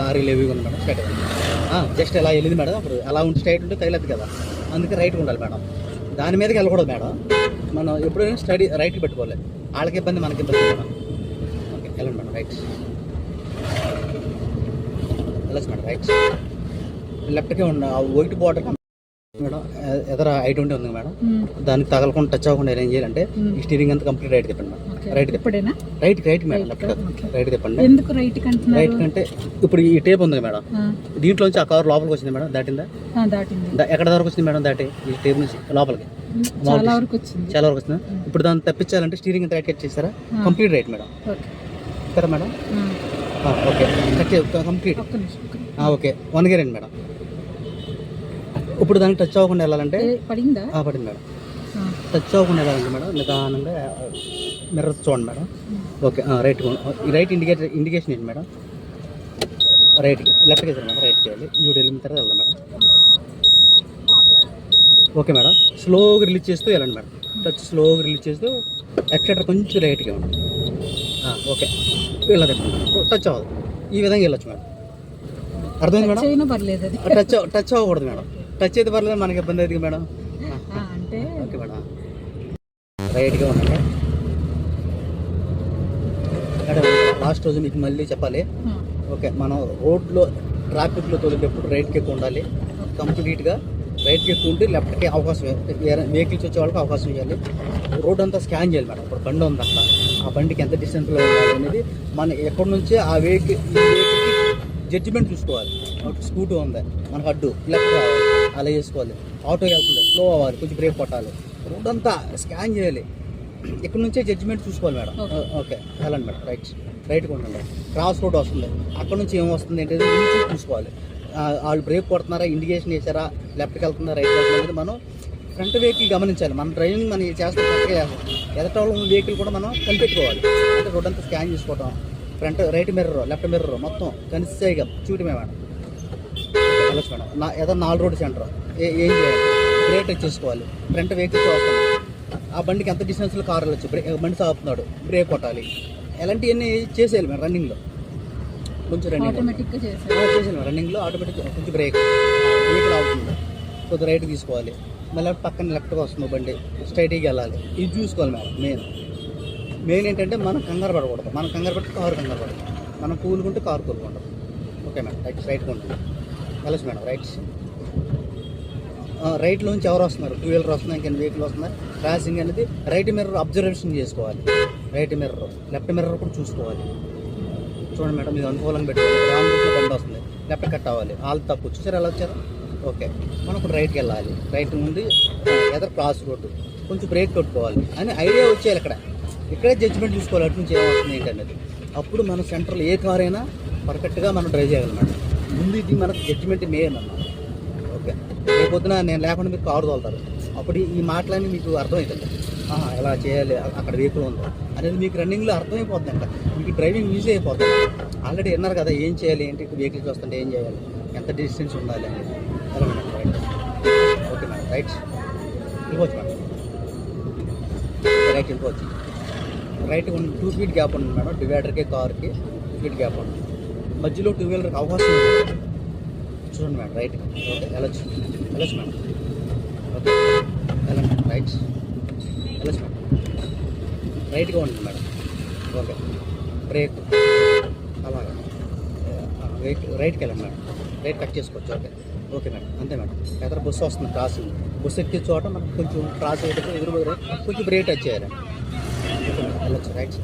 లారీలు ఏవి ఉంది మేడం స్ట్రైట్ జస్ట్ ఎలా వెళ్ళింది మేడం అప్పుడు అలా ఉంటే స్ట్రైట్ ఉంటే తగిలేదు కదా. అందుకే రైట్గా ఉండాలి మేడం. దాని మీదకి వెళ్ళకూడదు మేడం. మనం ఎప్పుడైనా స్టడీ రైట్కి పెట్టుకోవాలి. వాళ్ళకి ఇబ్బంది మనకి ఇబ్బంది మేడం. ఓకే వెళ్ళండి మేడం రైట్. వెళ్ళచ్చు మేడం రైట్. లెఫ్ట్కే ఉండ వైట్ బార్డర్ మేడం ఎదర ఐ ట్వంటీ ఉంది మేడం. దానికి తగలకుండా టచ్ అవ్వకుండా ఏం చేయాలంటే ఈ స్టీరింగ్ అంతా కంప్లీట్ రైట్ తిప్పండి మేడం. రైట్ ఇప్పుడేనా? Right right madam left. Right తిప్పండి ఎందుకు రైట్ కంటున్నారు? రైట్ కంటే ఇప్పుడు ఈ టేప్ ఉంది మేడం ఆ, దీంట్లోంచి ఆ కవర్ లోపలికి వచ్చింది మేడం దాటిందా. దాటింది ఎక్కడ వరకు వచ్చింది మేడం దాటి ఈ టేప్ నుంచి? లోపలికి. చాలా వరకు వచ్చింది. చాలా వరకు వచ్చిందా? ఇప్పుడు దాన్ని తప్పించాలంటే స్టీరింగ్ రైట్ కట్ చేస్తారా? కంప్లీట్ రైట్ మేడం ఓకే ఇక్కడ madam okay cut complete okay one gear అండి మేడం ఇప్పుడు దానికి టచ్ అవ్వకుండా వెళ్ళాలంటే పడిందా? పడింది మేడం టచ్ అవ్వకుండా వెళ్ళాలంటే మేడం? నిదానంగా మిర్రర్ చూడండి madam. Okay right right indicate indication ఏంటి మేడం? రైట్కి లెఫ్ట్కి వెళ్తారు మేడం రైట్కి వెళ్ళి. ఇప్పుడు వెళ్ళిన తర్వాత వెళ్దాం మేడం. Okay madam. స్లోగా రిలీజ్ చేస్తూ వెళ్ళండి మేడం. టచ్ స్లోగా రిలీజ్ చేస్తూ ఎక్సెట్రా కొంచెం రైట్గా ఆ, ఓకే. వెళ్ళదు టచ్ అవ్వదు ఈ విధంగా వెళ్ళొచ్చు మేడం. అర్థమైంది మేడం? టచ్ టచ్ అవ్వకూడదు మేడం. టచ్ అయితే పర్లేదు మనకి ఇబ్బంది అవుతుంది మేడం? Okay madam. రైట్గా ఉండండి లాస్ట్ రోజు మీకు మళ్ళీ చెప్పాలి. ఆ, ఓకే మనం రోడ్లో ట్రాఫిక్లో తోలేటప్పుడు రైట్కి ఎక్కువ ఉండాలి. కంప్లీట్గా రైట్కి ఎక్కువ ఉంటే లెఫ్ట్కి అవకాశం వెహికల్స్ వచ్చే వాళ్ళకి అవకాశం ఇవ్వాలి. రోడ్ అంతా స్కాన్ చేయాలి మేడం. ఇప్పుడు బండి ఉంది అక్కడ. ఆ బండికి ఎంత డిస్టెన్స్లో ఉండాలి అనేది మన ఎక్కడి నుంచి ఆ వెహికల్ జడ్జిమెంట్ చూసుకోవాలి. స్కూటీ ఉంది. మనకు అడ్డు లెఫ్ట్ రావాలి. అలా చేసుకోవాలి ఆటో వెళ్తుంది స్లో అవ్వాలి. కొంచెం బ్రేక్ కొట్టాలి. రోడ్ అంతా స్కాన్ చేయాలి. ఇక్కడ నుంచే జడ్జిమెంట్ చూసుకోవాలి మేడం. ఓకే. వెళ్ళండి మేడం. రైట్. రైట్గా ఉండండి క్రాస్ రోడ్ వస్తుంది. అక్కడ నుంచి ఏం వస్తుంది ఏంటంటే చూసుకోవాలి. వాళ్ళు బ్రేక్ కొడుతున్నారా? ఇండికేషన్ వేసారా లెఫ్ట్కి వెళ్తున్నారా? రైట్ అనేది మనం ఫ్రంట్ వెహికల్ గమనించాలి. మన డ్రైవింగ్ మనం చేస్తే కరెక్ట్గా చేస్తాం ఎదట ఉన్న వెహికల్ కూడా మనం కనిపెట్టుకోవాలి. అంటే రోడ్ అంతా స్కాన్ చేసుకోవటం front right mirror left mirror మొత్తం కనిసేయగా చూడమే మేడం. వెళ్ళచ్చు మేడం. నా ఏదో నాలుగు రోడ్ సెంటర్. ఏ- ఏం చేయాలి? బ్రేక్ టచ్ చేసుకోవాలి ఫ్రంట్ వెహికల్స్ వస్తుంది ఆ బండికి ఎంత డిస్టెన్స్లో కార్ వెళ్ళచ్చు? బ్రేక్ బండి సాగుతున్నాడు బ్రేక్ కొట్టాలి. ఇలాంటివన్నీ చేసేయాలి మేడం రన్నింగ్లో కొంచెం రన్నింగ్ చేసాను రన్నింగ్లో ఆటోమేటిక్ కొంచెం బ్రేక్ వెహికల్ అవుతుంది కొద్దిగా రైట్ తీసుకోవాలి. మళ్ళీ పక్కన లెఫ్ట్గా వస్తుంది బండి. స్ట్రైట్గా వెళ్ళాలి. ఇది చూసుకోవాలి మేడం మెయిన్ మెయిన్ ఏంటంటే మనం కంగారు పడకూడదు. మనం కంగారు పడితే కారు కంగారు పడదు. మనం కూలుకుంటే కారు కూలుకుంటాం. ఓకే మేడం రైట్ రైట్గా ఉంటుంది. వెళ్ళచ్చు మేడం రైట్ రైట్లోంచి ఎవరు వస్తున్నారు? టూ వీలర్ వస్తున్నారు ఇంకెన్ని వెహికల్ వస్తున్నారు క్రాసింగ్ అనేది రైట్ మిర్రర్ అబ్జర్వేషన్ చేసుకోవాలి. రైట్ మిర్రర్ లెఫ్ట్ మిర్రర్ కూడా చూసుకోవాలి. చూడండి మేడం ఇది అనుకూలంగా పెట్టుకోవాలి రాంగ్ రూట్లో బండి వస్తుంది. లెఫ్ట్ కట్ అవ్వాలి. వాళ్ళు తప్పు వచ్చేసారు ఎలా వచ్చారు ఓకే మనం ఇప్పుడు రైట్కి వెళ్ళాలి. రైట్ ముందు ఎదర్ క్రాస్ రోడ్డు కొంచెం బ్రేక్ కొట్టుకోవాలి. అని ఐడియా వచ్చేయాలి ఇక్కడ. ఇక్కడే జడ్జిమెంట్ చూసుకోవాలి. అటు నుంచి ఏమవుతుంది ఏంటనేది అప్పుడు మన సెంటర్లో ఏ కార్ అయినా పర్ఫెక్ట్గా మనం డ్రైవ్ చేయగలం మేడం. ముందు ఇది మనకు జడ్జిమెంట్ మెయిన్ అన్నమాట. ఓకే. రేపొద్దున నేను లేకుండా మీరు కారు తోలుతారు. అప్పుడు ఈ మాటలన్నీ మీకు అర్థమవుతుంది ఆహా, ఎలా చేయాలి అక్కడ వెహికల్ ఉందో అనేది మీకు రన్నింగ్లో అర్థమైపోతుంది అంట మీకు డ్రైవింగ్ ఈజీ అయిపోతుంది. ఆల్రెడీ విన్నారు కదా ఏం చేయాలి ఏంటి వెహికల్స్ వస్తుంటే ఏం చేయాలి ఎంత డిస్టెన్స్ ఉండాలి అనేది. సరే madam right okay madam right వెళ్ళిపోవచ్చు మేడం రైట్ వెళ్ళిపోవచ్చు రైట్ టూ ఫీట్ గ్యాప్ ఉంది మేడం డివైడర్కి కార్కి టూ ఫీట్ గ్యాప్ ఉంది మధ్యలో టూ వీలర్కి అవకాశం ఉంది. చూడండి మేడం రైట్ ఓకే వెళ్ళొచ్చు వెళ్ళొచ్చు మేడం. ఓకే వెళ్ళండి రైట్ వెళ్ళొచ్చు మేడం. రైట్గా ఉంటుంది మేడం. ఓకే బ్రేక్ అలాగా. రైట్ రైట్కి వెళ్ళండి మేడం. రైట్ కట్ చేసుకోవచ్చు. Okay okay madam. అంతే మేడం. ఎక్కడ బస్సు వస్తుంది క్రాసింగ్ బస్సు ఎక్కే చోట మనకు కొంచెం క్రాస్ అయ్యేటప్పుడు ఎదురు కొంచెం బ్రేక్ టచ్ చేయాలి. ఓకే మేడం వెళ్ళొచ్చు రైట్